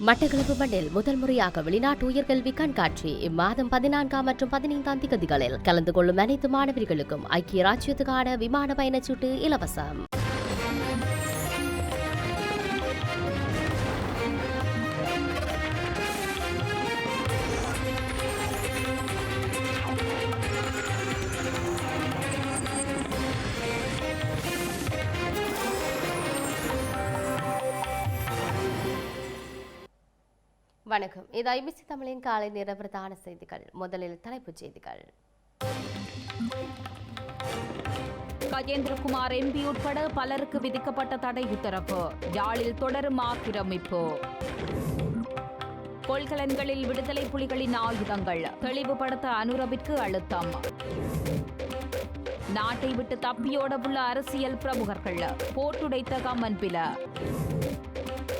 மட்டக்களப்பு மண்ணில் முதல் முறையாக வெளிநாட்டு உயர்கல்வி கண்காட்சி இம்மாதம் பதினான்காம் மற்றும் பதினைந்தாம் திகதிகளில் கலந்து கொள்ளும் அனைத்து மாணவர்களுக்கும் ஐக்கிய ராஜ்யத்துக்கான விமான பயணச்சீட்டு இலவசம். வணக்கம். இது ஐபிசி தமிழின் காலை நேர பிரதான செய்திகள். முதலில் தலைப்புச் செய்திகள். கஜேந்திரகுமார் எம்பி உட்பட பலருக்கு விதிக்கப்பட்ட தடை உத்தரவு. யாழில் தொடரும் ஆக்கிரமிப்பு. கொள்கலன்களில் விடுதலை புலிகளின் ஆயுதங்கள். தெளிவுபடுத்த அனுரவிற்கு அழுத்தம். நாட்டை விட்டு தப்பியோடவுள்ள அரசியல் பிரமுகர்கள். போட்டுடைத்த கம்மன்பில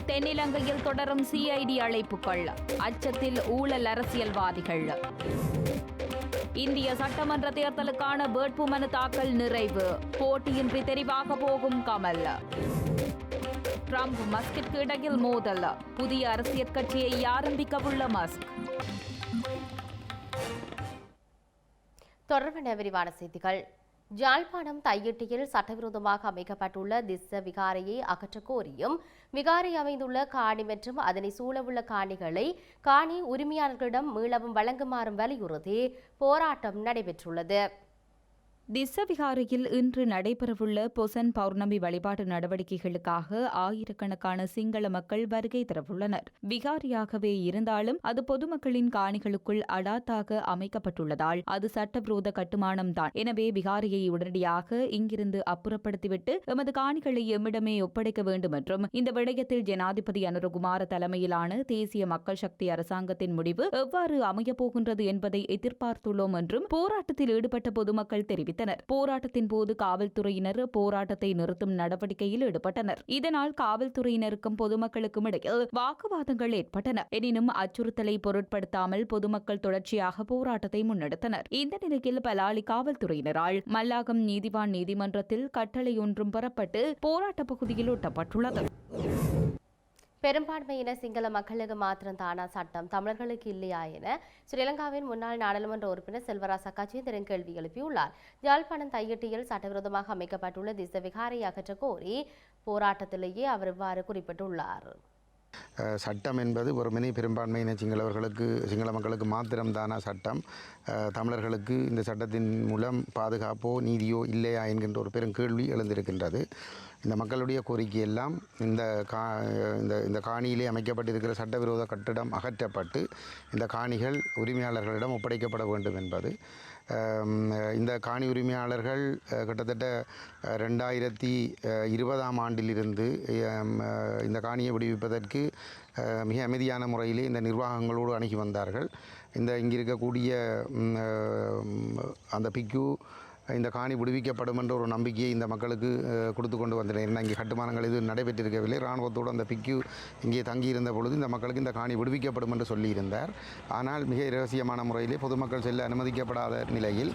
தென்னிலங்கையில் தொடரும் சிஐடி அழைப்புகள் அச்சத்தில் ஊழல் அரசியல்வாதிகள். இந்திய சட்டமன்ற தேர்தலுக்கான வேட்புமனு தாக்கல் நிறைவு. போட்டியின்றி தெரிவாக போகும் கமல். ட்ரம்ப் மஸ்கிற்கு இடையில் மோதல். புதிய அரசியல் கட்சியை ஆரம்பிக்கவுள்ள மஸ்க். தொடர்பான விரிவான செய்திகள். ஜாழ்ப்பாணம் தையிட்டியில் சட்டவிரோதமாக அமைக்கப்பட்டுள்ள திஸ்ஸ விகாரையை அகற்றக் கோரியும் விகாரை அமைந்துள்ள காணி மற்றும் அதனை சூழவுள்ள காணிகளை காணி உரிமையாளர்களிடம் மீளவும் வழங்குமாறும் வலியுறுத்தி போராட்டம் நடைபெற்றுள்ளது. திஸ்ஸவிகாரியில் இன்று நடைபெறவுள்ள பொசன் பௌர்ணமி வழிபாட்டு நடவடிக்கைகளுக்காக ஆயிரக்கணக்கான சிங்கள மக்கள் வருகை தரவுள்ளனர். விகாரியாகவே இருந்தாலும் அது பொதுமக்களின் காணிகளுக்குள் அடாத்தாக அமைக்கப்பட்டுள்ளதால் அது சட்டவிரோத கட்டுமானம்தான் எனவே விகாரியை உடனடியாக இங்கிருந்து அப்புறப்படுத்திவிட்டு எமது காணிகளை எம்மிடமே ஒப்படைக்க வேண்டும் என்றும் இந்த விடயத்தில் ஜனாதிபதி அனுரகுமார தலைமையிலான தேசிய மக்கள் சக்தி அரசாங்கத்தின் முடிவு எவ்வாறு அமையப்போகின்றது என்பதை எதிர்பார்த்துள்ளோம் என்றும் போராட்டத்தில் ஈடுபட்ட பொதுமக்கள் தெரிவித்தனர். போராட்டத்தின் போது காவல்துறையினர் போராட்டத்தை நிறுத்தும் நடவடிக்கையில் ஈடுபட்டனர். இதனால் காவல்துறையினருக்கும் பொதுமக்களுக்கும் இடையில் வாக்குவாதங்கள் ஏற்பட்டன. எனினும் அச்சுறுத்தலை பொருட்படுத்தாமல் பொதுமக்கள் தொடர்ச்சியாக போராட்டத்தை முன்னெடுத்தனர். இந்த நிலையில் பலாலி காவல்துறையினரால் மல்லாகம் நீதிவான் நீதிமன்றத்தில் கட்டளை ஒன்றும் பெறப்பட்டு போராட்ட பகுதியில் ஒட்டப்பட்டுள்ளது. பெரும்பான்மையின சிங்கள மக்களுக்கு மாத்திரம் தானா சட்டம்? தமிழர்களுக்கு இல்லையா என ஸ்ரீலங்காவின் முன்னாள் நாடாளுமன்ற உறுப்பினர் செல்வராசா கச்சேந்திரன் கேள்வி எழுப்பியுள்ளார். யாழ்ப்பாணம் தையிட்டியில் சட்டவிரோதமாக அமைக்கப்பட்டுள்ள திச விகாரை அகற்ற கோரி போராட்டத்திலேயே அவர் இவ்வாறு குறிப்பிட்டுள்ளார். சட்டம் என்பது ஒருமனே பெரும்பான்மையின சிங்களவர்களுக்கு சிங்கள மக்களுக்கு மாத்திரம்தானா சட்டம்? தமிழர்களுக்கு இந்த சட்டத்தின் மூலம் பாதுகாப்போ நீதியோ இல்லையா என்கின்ற ஒரு பெரும் கேள்வி எழுந்திருக்கின்றது. இந்த மக்களுடைய கோரிக்கை எல்லாம் இந்த கா இந்த இந்த காணியிலே அமைக்கப்பட்டிருக்கிற சட்டவிரோத கட்டிடம் அகற்றப்பட்டு இந்த காணிகள் உரிமையாளர்களிடம் ஒப்படைக்கப்பட வேண்டும் என்பது. இந்த காணி உரிமையாளர்கள் கிட்டத்தட்ட ரெண்டாயிரத்தி இருபதாம் ஆண்டிலிருந்து இந்த காணியை விடுவிப்பதற்கு மிக அமைதியான முறையிலே இந்த நிர்வாகங்களோடு அணுகி வந்தார்கள். இந்த இங்கே இருக்கக்கூடிய அந்த பிக்கு இந்த காணி விடுவிக்கப்படும் என்ற ஒரு நம்பிக்கையை இந்த மக்களுக்கு கொடுத்து கொண்டு வந்தனர். இங்கே கட்டுமானங்கள் எதுவும் நடைபெற்றிருக்கவில்லை. இராணுவத்தோடு அந்த பிக்கு இங்கே தங்கியிருந்த பொழுது இந்த மக்களுக்கு இந்த காணி விடுவிக்கப்படும் என்று சொல்லியிருந்தார். ஆனால் மிக இரகசியமான முறையிலே பொதுமக்கள் செல்ல அனுமதிக்கப்படாத நிலையில்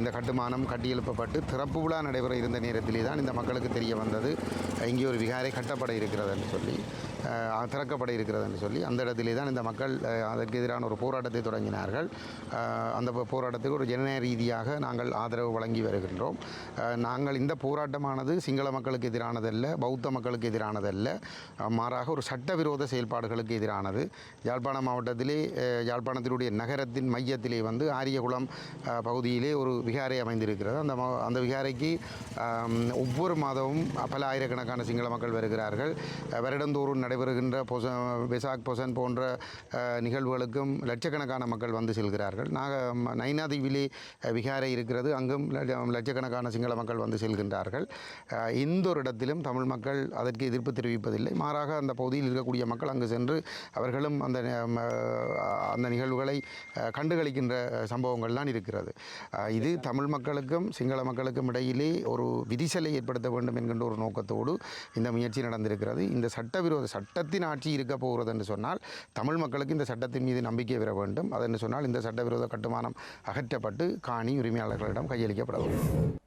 இந்த கட்டுமானம் கட்டியெழுப்பப்பட்டு திறப்பு விழா நடைபெற இருந்த நேரத்திலே தான் இந்த மக்களுக்கு தெரிய வந்தது. இங்கே ஒரு விகாரை கட்டப்பட இருக்கிறது என்று சொல்லி திறக்கப்பட இருக்கிறது என்று சொல்லி அந்த இடத்திலே தான் இந்த மக்கள் அதற்கு எதிரான ஒரு போராட்டத்தை தொடங்கினார்கள். அந்த போராட்டத்துக்கு ஒரு ஜனநாயக ரீதியாக நாங்கள் ஆதரவு வழங்கி வருகின்றோம். நாங்கள் இந்த போராட்டமானது சிங்கள மக்களுக்கு எதிரானதல்ல பௌத்த மக்களுக்கு எதிரானதல்ல மாறாக ஒரு சட்டவிரோத செயல்பாடுகளுக்கு எதிரானது. யாழ்ப்பாண மாவட்டத்திலே யாழ்ப்பாணத்தினுடைய நகரத்தின் மையத்திலே வந்து ஆரியகுளம் பகுதியிலே ஒரு விகாரை அமைந்திருக்கிறது. அந்த அந்த விகாரைக்கு ஒவ்வொரு மாதமும் பல ஆயிரக்கணக்கான சிங்கள மக்கள் வருகிறார்கள். வருடந்தோறும் நட நடைபெறுகின்ற பொச வெசாக் பொசன் போன்ற நிகழ்வுகளுக்கும் லட்சக்கணக்கான மக்கள் வந்து செல்கிறார்கள். நாக நைனாதீவிலி விகாரை இருக்கிறது. அங்கும் லட்சக்கணக்கான சிங்கள மக்கள் வந்து செல்கின்றார்கள். எந்த ஒரு இடத்திலும் தமிழ் மக்கள் அதற்கு எதிர்ப்பு தெரிவிப்பதில்லை. மாறாக அந்த பகுதியில் இருக்கக்கூடிய மக்கள் அங்கு சென்று அவர்களும் அந்த அந்த நிகழ்வுகளை கண்டுகளிக்கின்ற சம்பவங்கள் சம்பவங்கள்லாம் இருக்கிறது. இது தமிழ் மக்களுக்கும் சிங்கள மக்களுக்கும் இடையிலே ஒரு விதிசலை ஏற்படுத்த வேண்டும் என்கின்ற ஒரு நோக்கத்தோடு இந்த முயற்சி நடந்திருக்கிறது. இந்த சட்டவிரோத சட்டத்தின் ஆட்சி இருக்க போகிறது என்று சொன்னால் தமிழ் மக்களுக்கு இந்த சட்டத்தின் மீது நம்பிக்கை பெற வேண்டும். அதென்று சொன்னால் இந்த சட்டவிரோத கட்டுமானம் அகற்றப்பட்டு காணி உரிமையாளர்களிடம் கையளிக்கப்பட வேண்டும்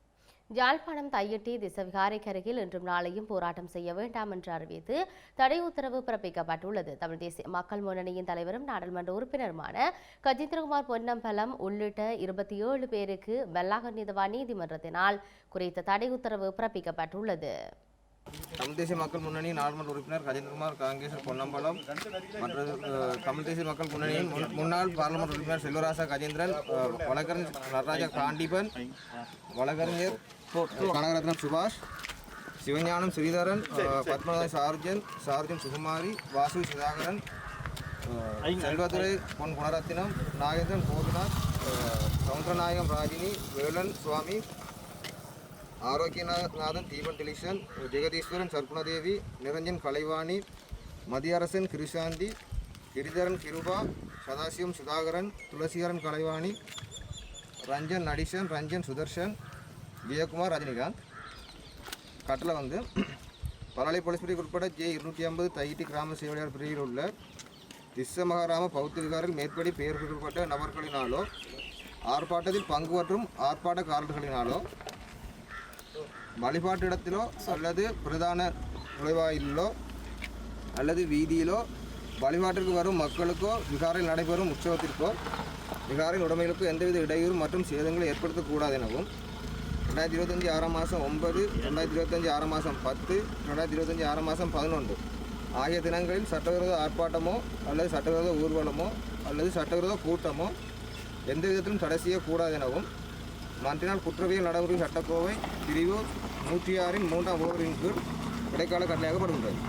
யாழ்ப்பாணம் தையிட்டி திசவிகாரைக்கு அருகில் இன்றும் நாளையும் போராட்டம் செய்ய வேண்டாம் என்று அறிவித்து தடை உத்தரவு பிறப்பிக்கப்பட்டுள்ளது. தமிழ் தேசிய மக்கள் முன்னணியின் தலைவரும் நாடாளுமன்ற உறுப்பினருமான கஜேந்திரகுமார் பொன்னம்பலம் உள்ளிட்ட இருபத்தி ஏழு பேருக்கு பெல்லாக நீதவான் நீதிமன்றத்தினால் குறித்த தடை உத்தரவு பிறப்பிக்கப்பட்டுள்ளது. தமிழ் தேசிய மக்கள் முன்னணி நாடாளுமன்ற உறுப்பினர் கஜேந்திரகுமார் காங்கேசர் பொன்னம்பலம் மற்றது தமிழ் தேசிய மக்கள் முன்னணியின் முன்- முன்னாள் பாராளுமன்ற உறுப்பினர் செல்வராசா கஜேந்திரன் வழக்கறிஞர் நடராஜா காண்டிபன் வழக்கறிஞர் கனகரத்னம் சுபாஷ் சிவஞானம் ஸ்ரீதரன் பத்மநாத பத்மநாதன் சார்ஜன் சார்ஜன் சுகுமாரி வாசு சுதாகரன் செல்வதுரை பொன் குணரத்தினம் நாகேந்திரன் கோபிநாத் சவுந்தரநாயகம் ராஜினி வேலன் சுவாமி ஆரோக்கியநாதன் தீபன் டிலிஷன் ஜெகதீஸ்வரன் சர்க்குணதேவி நிரஞ்சன் கலைவாணி மதியரசன் கிருஷாந்தி கிரிதரன் கிருபா சதாசிவம் சுதாகரன் துளசிகரன் கலைவாணி ரஞ்சன் நடீஷன் ரஞ்சன் சுதர்ஷன் ஜெயக்குமார் ரஜினிகாந்த். கட்டளை வந்து பலாலை போலீஸ் பிரிவு உட்பட ஜே இருநூற்றி ஐம்பது தைட்டி கிராம சேவையாளர் பிரிவில் உள்ள திஸ்ஸமகாராம பௌத்த விகாரில் மேற்படி பெயர் குறிப்பிட்ட நபர்களினாலோ ஆர்ப்பாட்டத்தில் பங்கு மற்றும் ஆர்ப்பாட்டக்காரர்களினாலோ வழிபாட்டிடத்திலோ அல்லது பிரதான நுழைவாயிலோ அல்லது வீதியிலோ வழிபாட்டிற்கு வரும் மக்களுக்கோ விகாரில் நடைபெறும் உற்சவத்திற்கோ விகாரின் உடைமைகளுக்கோ எந்தவித இடையூறு மற்றும் சேதங்களை ஏற்படுத்தக்கூடாது எனவும் ரெண்டாயிரத்தி இருபத்தஞ்சி ஆறாம் மாதம் ஒன்பது ரெண்டாயிரத்தி இருபத்தஞ்சி ஆறாம் மாதம் பத்து ரெண்டாயிரத்தி இருபத்தஞ்சி ஆறாம் மாதம் பதினொன்று. ஆகிய தினங்களில் சட்டவிரோத ஆர்ப்பாட்டமோ அல்லது சட்டவிரோத ஊர்வலமோ அல்லது சட்டவிரோத கூட்டமோ எந்த விதத்திலும் தடை செய்யக்கூடாது எனவும் மன்றினால் குற்றவியல் நடைமுறை சட்டக்கோவை பிரிவு நூற்றி ஆறின் மூன்றாம் ஓவரின் கீழ் இடைக்கால கட்டளையாகப்படுகின்றது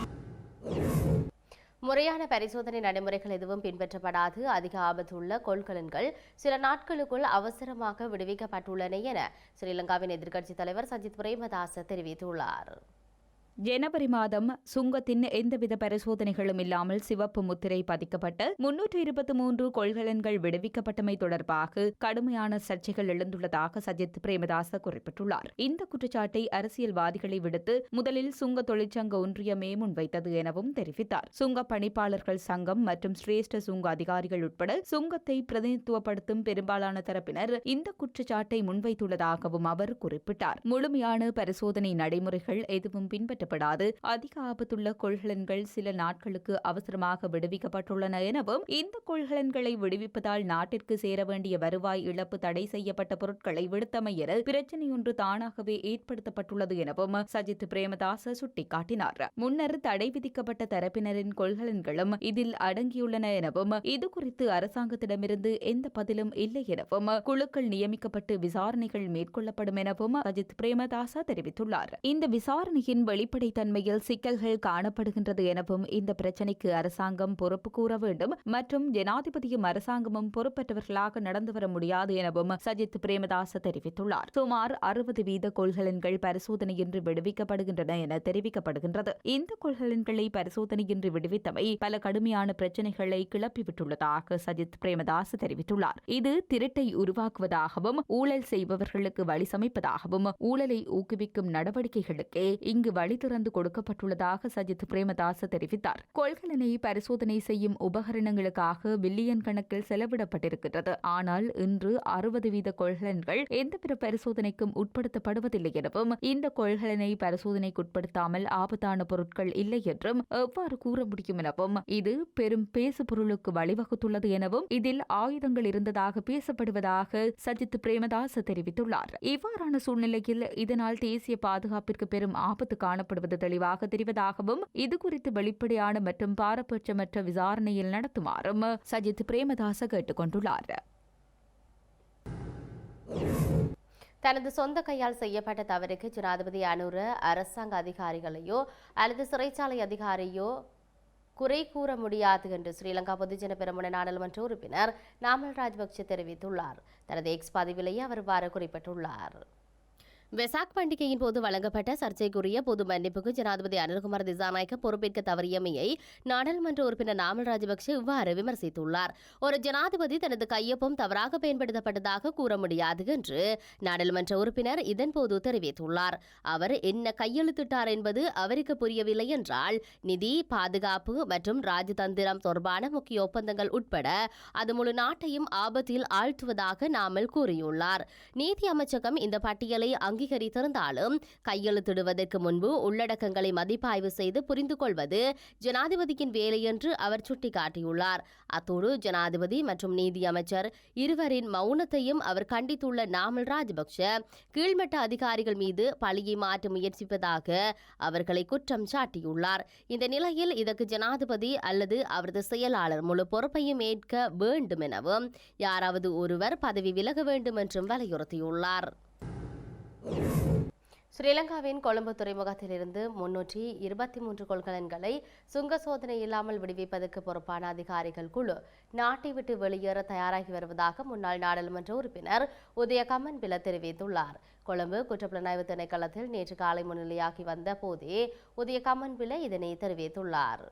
முறையான பரிசோதனை நடைமுறைகள் எதுவும் பின்பற்றப்படாது. அதிக ஆபத்துள்ள கொள்கலன்கள் சில நாட்களுக்குள் அவசரமாக விடுவிக்கப்பட்டுள்ளன என ஸ்ரீலங்காவின் எதிர்க்கட்சித் தலைவர் சஜித் பிரேமதாச தெரிவித்துள்ளார். ஜனவரி மாதம் சுங்கத்தின் எந்தவித பரிசோதனைகளும் இல்லாமல் சிவப்பு முத்திரை பதிக்கப்பட்ட முன்னூற்று இருபத்தி மூன்று கொள்கலன்கள் விடுவிக்கப்பட்டமை தொடர்பாக கடுமையான சர்ச்சைகள் எழுந்துள்ளதாக சஜித் பிரேமதாச குறிப்பிட்டுள்ளார். இந்த குற்றச்சாட்டை அரசியல்வாதிகளை விடுத்து முதலில் சுங்க தொழிற்சங்க ஒன்றியமே முன்வைத்தது எனவும் தெரிவித்தார். சுங்க பணிப்பாளர்கள் சங்கம் மற்றும் சிரேஷ்ட சுங்க அதிகாரிகள் உட்பட சுங்கத்தை பிரதிநிதித்துவப்படுத்தும் பெரும்பாலான தரப்பினர் இந்த குற்றச்சாட்டை முன்வைத்துள்ளதாகவும் அவர் குறிப்பிட்டார். முழுமையான பரிசோதனை நடைமுறைகள் எதுவும் பின்பற்ற பின்பற்றப்படாது அதிக ஆபத்துள்ள கொள்கலன்கள் சில நாட்களுக்கு அவசரமாக விடுவிக்கப்பட்டுள்ளன எனவும் இந்த கொள்கலன்களை விடுவிப்பதால் நாட்டிற்கு சேர வேண்டிய வருவாய் இழப்பு தடை செய்யப்பட்ட பொருட்களை விடுத்தமை பிரச்சினையொன்று தானாகவே ஏற்படுத்தப்பட்டுள்ளது எனவும் சஜித் பிரேமதாச சுட்டிக்காட்டினார். முன்னர் தடை விதிக்கப்பட்ட தரப்பினரின் கொள்கலன்களும் இதில் அடங்கியுள்ளன எனவும் இது குறித்து அரசாங்கத்திடமிருந்து எந்த பதிலும் இல்லை எனவும் குழுக்கள் நியமிக்கப்பட்டு விசாரணைகள் மேற்கொள்ளப்படும் எனவும் சஜித் பிரேமதாச தெரிவித்துள்ளார். இந்த விசாரணையின் வெளிப்படைத்தன்மையில் சிக்கல்கள் காணப்படுகின்றது எனவும் இந்த பிரச்சினைக்கு அரசாங்கம் பொறுப்பு கூற வேண்டும். மற்றும் ஜனாதிபதியும் அரசாங்கமும் பொறுப்பற்றவர்களாக நடந்து வர முடியாது எனவும் சஜித் பிரேமதாச தெரிவித்துள்ளார். சுமார் அறுபது வீத கொள்கலன்கள் பரிசோதனையின்றி விடுவிக்கப்படுகின்றன என தெரிவிக்கப்படுகின்றது. இந்த கொள்கலன்களை பரிசோதனையின்றி விடுவித்தமை பல கடுமையான பிரச்சினைகளை கிளப்பிவிட்டுள்ளதாக சஜித் பிரேமதாஸ் தெரிவித்துள்ளார். இது திருட்டை உருவாக்குவதாகவும் ஊழல் செய்பவர்களுக்கு வழி சமைப்பதாகவும் ஊழலை ஊக்குவிக்கும் நடவடிக்கைகளுக்கே இங்கு வழி திறந்து கொடுக்கப்பட்டுள்ளதாக சஜித் பிரேமதாச தெரிவித்தார். கொள்கலனை பரிசோதனை செய்யும் உபகரணங்களுக்காக பில்லியன் கணக்கில் செலவிடப்பட்டிருக்கிறது ஆனால் இன்று அறுபது வீத கொள்கலன்கள் எந்தவித பரிசோதனைக்கும் உட்படுத்தப்படுவதில்லை எனவும் இந்த கொள்கலனை பரிசோதனைக்கு உட்படுத்தாமல் ஆபத்தான பொருட்கள் இல்லை என்றும் எவ்வாறு கூற முடியும் எனவும் இது பெரும் பேசு பொருளுக்கு வழிவகுத்துள்ளது எனவும் இதில் ஆயுதங்கள் இருந்ததாக பேசப்படுவதாக சஜித் பிரேமதாஸ் தெரிவித்துள்ளார். இவ்வாறான சூழ்நிலையில் இதனால் தேசிய பாதுகாப்பிற்கு பெரும் ஆபத்து காணப்படுவது தெளிவாக தெரிவதாகவும் இதுகுறித்து வெளிப்படையான மற்றும் பாரபட்சமற்ற விசாரணையில் நடத்துமாறும் சஜித் பிரேமதாச கேட்டுக்கொண்டுள்ளார் தனது சொந்த கையால் செய்யப்பட்ட தவறுக்கு ஜனாதிபதி அனுர அரசாங்க அதிகாரிகளையோ அல்லது சிறைச்சாலை அதிகாரியோ குறை கூற முடியாது என்று ஸ்ரீலங்கா பொதுஜன பெருமன நாடாளுமன்ற உறுப்பினர் நாமல் ராஜபக்சே தெரிவித்துள்ளார். தனது எக்ஸ் பதிவிலேயே அவர் இவ்வாறு குறிப்பிட்டுள்ளார். வெசாக் பண்டிகையின் போது வழங்கப்பட்ட சர்ச்சைக்குரிய பொது மன்னிப்புக்கு ஜனாதிபதி அனில்குமார் திசாநாயக்க பொறுப்பேற்க தவறியமையை நாடாளுமன்ற உறுப்பினர் நாமல் ராஜபக்சே இவ்வாறு விமர்சித்துள்ளார். ஒரு ஜனாதிபதி தனது கையொப்பம் தவறாக பயன்படுத்தப்பட்டதாக கூற முடியாது என்று நாடாளுமன்ற உறுப்பினர் இதன்போது தெரிவித்துள்ளார். அவர் என்ன கையெழுத்திட்டார் என்பது அவருக்கு புரியவில்லை என்றால் நிதி பாதுகாப்பு மற்றும் ராஜதந்திரம் தொடர்பான முக்கிய ஒப்பந்தங்கள் உட்பட அது முழு நாட்டையும் ஆபத்தில் ஆழ்த்துவதாக நாமல் கூறியுள்ளார். நீதி அமைச்சகம் இந்த பட்டியலை அங்கீகரித்திருந்தாலும் கையெழுத்திடுவதற்கு முன்பு உள்ளடக்கங்களை மதிப்பாய்வு செய்து புரிந்து கொள்வது ஜனாதிபதியின் வேலை என்று அவர் சுட்டிக்காட்டியுள்ளார். அத்தோடு ஜனாதிபதி மற்றும் நீதி அமைச்சர் இருவரின் மௌனத்தையும் அவர் கண்டித்துள்ள நாமல் ராஜபக்ஷ கீழ்மட்ட அதிகாரிகள் மீது பழியை மாற்ற முயற்சிப்பதாக அவர்களை குற்றம் சாட்டியுள்ளார். இந்த நிலையில் இதற்கு ஜனாதிபதி அல்லது அவரது செயலாளர் முழு பொறுப்பையும் ஏற்க வேண்டும் எனவும் யாராவது ஒருவர் பதவி விலக வேண்டும் என்றும் வலியுறுத்தியுள்ளார். ஸ்ரீலங்காவின் கொழும்பு துறைமுகத்திலிருந்து முன்னூற்றி இருபத்தி மூன்று கொள்கலன்களை சுங்க சோதனை இல்லாமல் விடுவிப்பதற்கு பொறுப்பான அதிகாரிகள் குழு நாட்டை விட்டு வெளியேற தயாராகி வருவதாக முன்னாள் நாடாளுமன்ற உறுப்பினர் உதய பில தெரிவித்துள்ளார். கொழும்பு குற்றப்புலனாய்வு திணைக்களத்தில் நேற்று காலை முன்னிலையாகி வந்த போதே உதய பில இதனை தெரிவித்துள்ளார்.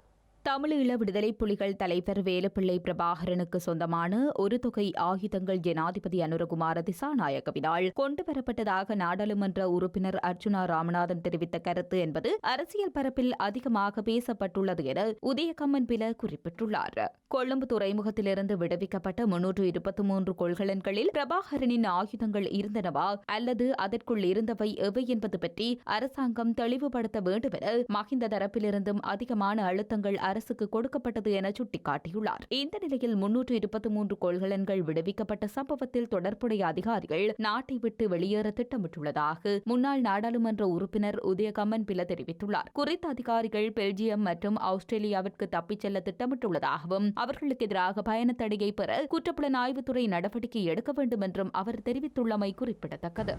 தமிழீழ விடுதலை புலிகள் தலைவர் வேலுப்பிள்ளை பிரபாகரனுக்கு சொந்தமான ஒரு தொகை ஆயுதங்கள் ஜனாதிபதி அனுரகுமார திசாநாயகவினால் கொண்டுவரப்பட்டதாக நாடாளுமன்ற உறுப்பினர் அர்ஜுனா ராமநாதன் தெரிவித்த கருத்து என்பது அரசியல் பரப்பில் அதிகமாக பேசப்பட்டுள்ளது என உதயகம்மன் பில குறிப்பிட்டுள்ளார். கொழும்பு துறைமுகத்திலிருந்து விடுவிக்கப்பட்ட முன்னூற்று இருபத்தி மூன்று கொள்கலன்களில் பிரபாகரனின் ஆயுதங்கள் இருந்தனவா அல்லது அதற்குள் இருந்தவை எவை என்பது பற்றி அரசாங்கம் தெளிவுபடுத்த வேண்டும் என மஹிந்த தரப்பிலிருந்தும் அதிகமான அழுத்தங்கள் அரசுக்கு கொடுக்கப்பட்டது என சுட்டிக்காட்டியுள்ளார். இந்த நிலையில் முன்னூற்று இருபத்தி மூன்று கொள்கலன்கள் விடுவிக்கப்பட்ட சம்பவத்தில் தொடர்புடைய அதிகாரிகள் நாட்டை விட்டு வெளியேற திட்டமிட்டுள்ளதாக முன்னாள் நாடாளுமன்ற உறுப்பினர் உதயகம்மன் பில தெரிவித்துள்ளார். குறித்த அதிகாரிகள் பெல்ஜியம் மற்றும் ஆஸ்திரேலியாவிற்கு தப்பிச் செல்ல திட்டமிட்டுள்ளதாகவும் அவர்களுக்கு எதிராக பயணத்தடையை தடையை பெற குற்றப்புலனாய்வுத்துறை நடவடிக்கை எடுக்க வேண்டும் என்றும் அவர் தெரிவித்துள்ளமை குறிப்பிடத்தக்கது.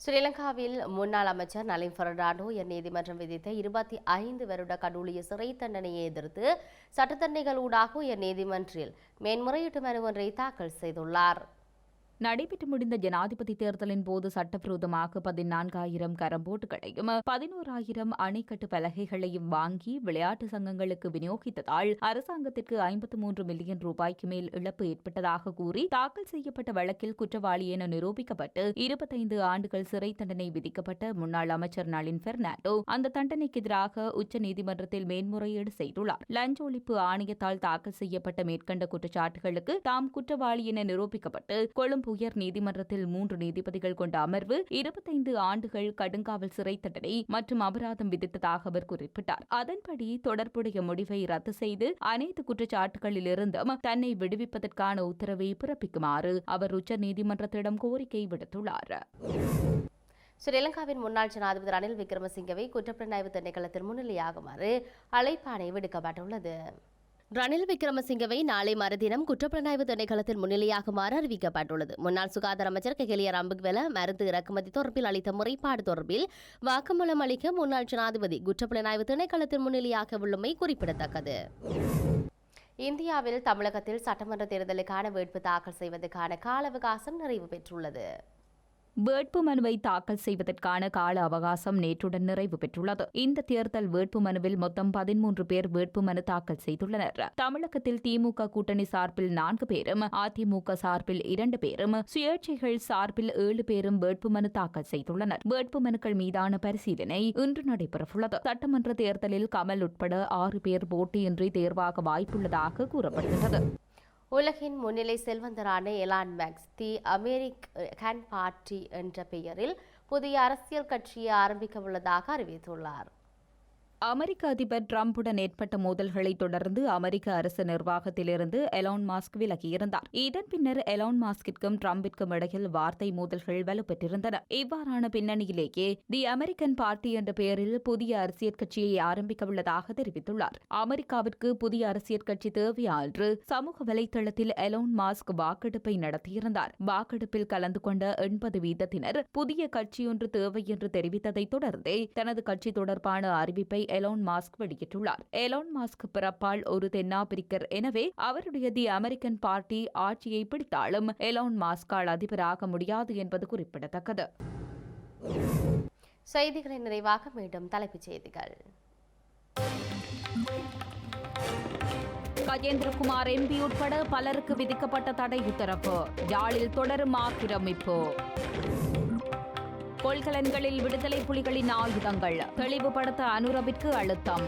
ஸ்ரீலங்காவில் முன்னாள் அமைச்சர் நலின் ஃபெர்னாண்டோ என் நீதிமன்றம் விதித்த இருபத்தி ஐந்து வருட கடூழிய சிறை தண்டனையை எதிர்த்து சட்டத்தண்டனைகள் ஊடாக என் நீதிமன்றில் மேன்முறையீட்டு மனு ஒன்றை தாக்கல் செய்துள்ளார். நடைபெற்று முடிந்த ஜனாதிபதி தேர்தலின் போது சட்டவிரோதமாக பதினான்காயிரம் கரம்போட்டுகளையும் பதினோராயிரம் அணைக்கட்டு பலகைகளையும் வாங்கி விளையாட்டு சங்கங்களுக்கு விநியோகித்ததால் அரசாங்கத்திற்கு ஐம்பத்து மூன்று மில்லியன் ரூபாய்க்கு மேல் இழப்பு ஏற்பட்டதாக கூறி தாக்கல் செய்யப்பட்ட வழக்கில் குற்றவாளி என நிரூபிக்கப்பட்டு இருபத்தைந்து ஆண்டுகள் சிறை தண்டனை விதிக்கப்பட்ட முன்னாள் அமைச்சர் நளின் பெர்னாண்டோ அந்த தண்டனைக்கு எதிராக உச்ச நீதிமன்றத்தில் மேன்முறையீடு செய்துள்ளார். லஞ்ச ஒழிப்பு ஆணையத்தால் தாக்கல் செய்யப்பட்ட மேற்கண்ட குற்றச்சாட்டுகளுக்கு தாம் குற்றவாளி என நிரூபிக்கப்பட்டு கொழும்பு உயர் நீதிமன்றத்தில் மூன்று நீதிபதிகள் கொண்ட அமர்வு இருபத்தைந்து ஆண்டுகள் கடுங்காவல் சிறை தண்டனை மற்றும் அபராதம் விதித்ததாக அவர் குறிப்பிட்டார். அதன்படி தொடர்புடைய முடிவை ரத்து செய்து அனைத்து குற்றச்சாட்டுகளிலிருந்தும் தன்னை விடுவிப்பதற்கான உத்தரவை பிறப்பிக்குமாறு அவர் உச்சநீதிமன்றத்திடம் கோரிக்கை விடுத்துள்ளார். ஸ்ரீலங்காவின் முன்னாள் ஜனாதிபதி ரணில் விக்ரமசிங்கவை குற்றப்புலனாய்வு திணைக்களத்தில் முன்னிலையாகுமாறு அழைப்பாணை விடுக்கப்பட்டுள்ளது. ரணில் விக்ரமசிங்கவை நாளை மறுதினம் குற்றப்புலனாய்வு திணைக்களத்தில் முன்னிலையாகுமாறு அறிவிக்கப்பட்டுள்ளது. முன்னாள் சுகாதார அமைச்சர் கெகலிய ரம்புக்வெல மருந்து இறக்குமதி தொடர்பில் அளித்த முறைப்பாடு தொடர்பில் வாக்குமூலம் அளிக்க முன்னாள் ஜனாதிபதி குற்றப்புலனாய்வு திணைக்களத்தில் முன்னிலையாக உள்ளமை குறிப்பிடத்தக்கது. இந்தியாவில் தமிழகத்தில் சட்டமன்ற தேர்தலுக்கான வேட்பு தாக்கல் செய்வதற்கான கால அவகாசம் நிறைவு பெற்றுள்ளது. வேட்பு மனுவை தாக்கல் செய்வதற்கான கால அவகாசம் நேற்றுடன் நிறைவு பெற்றுள்ளது. இந்த தேர்தல் வேட்பு மனுவில் மொத்தம் பதிமூன்று பேர் வேட்பு மனு தாக்கல் செய்துள்ளனர். தமிழகத்தில் திமுக கூட்டணி சார்பில் நான்கு பேரும் அதிமுக சார்பில் இரண்டு பேரும் சுயேட்சைகள் சார்பில் ஏழு பேரும் வேட்பு மனு தாக்கல் செய்துள்ளனர். வேட்பு மனுக்கள் மீதான பரிசீலனை இன்று நடைபெறவுள்ளது. சட்டமன்ற தேர்தலில் கமல் உட்பட ஆறு பேர் போட்டியின்றி தேர்வாக வாய்ப்புள்ளதாக கூறப்படுகிறது உலகின் முன்னிலை செல்வந்தரான எலான் மேக்ஸ் தி அமெரிக்கன் பார்ட்டி என்ற பெயரில் புதிய அரசியல் கட்சியை ஆரம்பிக்க உள்ளதாக அறிவித்துள்ளார். அமெரிக்க அதிபர் டிரம்புடன் ஏற்பட்ட மோதல்களை தொடர்ந்து அமெரிக்க அரசு நிர்வாகத்திலிருந்து எலான் மாஸ்க் விலகியிருந்தார். இதன் பின்னர் எலான் மாஸ்கிற்கும் டிரம்பிற்கும் இடையில் வார்த்தை மோதல்கள் வலுப்பெற்றிருந்தன. இவ்வாறான பின்னணியிலேயே தி அமெரிக்கன் பார்ட்டி என்ற பெயரில் புதிய அரசியல் கட்சியை ஆரம்பிக்க உள்ளதாக தெரிவித்துள்ளார். அமெரிக்காவிற்கு புதிய அரசியல் கட்சி தேவையா என்று சமூக வலைதளத்தில் எலான் மாஸ்க் வாக்கெடுப்பை நடத்தியிருந்தார். வாக்கெடுப்பில் கலந்து கொண்ட எண்பது வீதத்தினர் புதிய கட்சியொன்று தேவை என்று தெரிவித்ததை தொடர்ந்தே தனது கட்சி தொடர்பான அறிவிப்பை எலான் மாஸ்க் வெளியிட்டுள்ளார். எலான் மாஸ்க் பிறப்பால் ஒரு தென்னாப்பிரிக்கர். எனவே அவருடைய தி அமெரிக்கன் பார்ட்டி ஆட்சியை பிடித்தாலும் எலான் மாஸ்கால் அதிபராக முடியாது என்பது குறிப்பிடத்தக்கது. செய்திகளின் நிறைவாக மீண்டும் தலைப்புச் செய்திகள். கஜேந்திரகுமார் எம்பி உட்பட பலருக்கு விதிக்கப்பட்ட தடை உத்தரவு. யாழில் தொடரும் ஆக்கிரமிப்பு. கொள்கலன்களில் விடுதலை புலிகளின் ஆயுதங்கள். தெளிவுபடுத்த அனுரவிற்கு அழுத்தம்.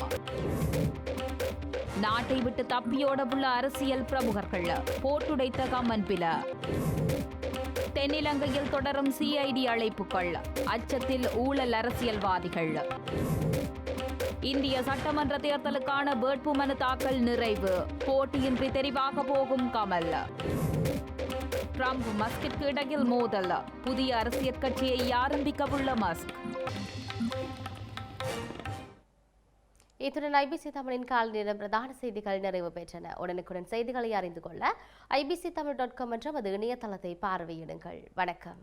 நாட்டை விட்டு தப்பியோட உள்ள அரசியல் பிரமுகர்கள் போட்டுடைத்த கம்மன் பில. தென்னிலங்கையில் தொடரும் சிஐடி அழைப்புகள் அச்சத்தில் ஊழல் அரசியல்வாதிகள். இந்திய சட்டமன்ற தேர்தலுக்கான வேட்புமனு தாக்கல் நிறைவு போட்டியின்றி தெரிவாக போகும் கமல். ட்ரம்ப் மஸ்கிற்கு இடையில் மோதல் புதிய அரசியல் கட்சியை ஆரம்பிக்கவுள்ள மஸ்க் இத்துடன் ஐபிசி தமிழின் கால நேரம் பிரதான செய்திகள் நிறைவு பெற்றன உடனுக்குடன் செய்திகளை அறிந்து கொள்ள ஐபிசி தமிழ் டாட் காம் என்ற நமது இணையதளத்தை பார்வையிடுங்கள் வணக்கம்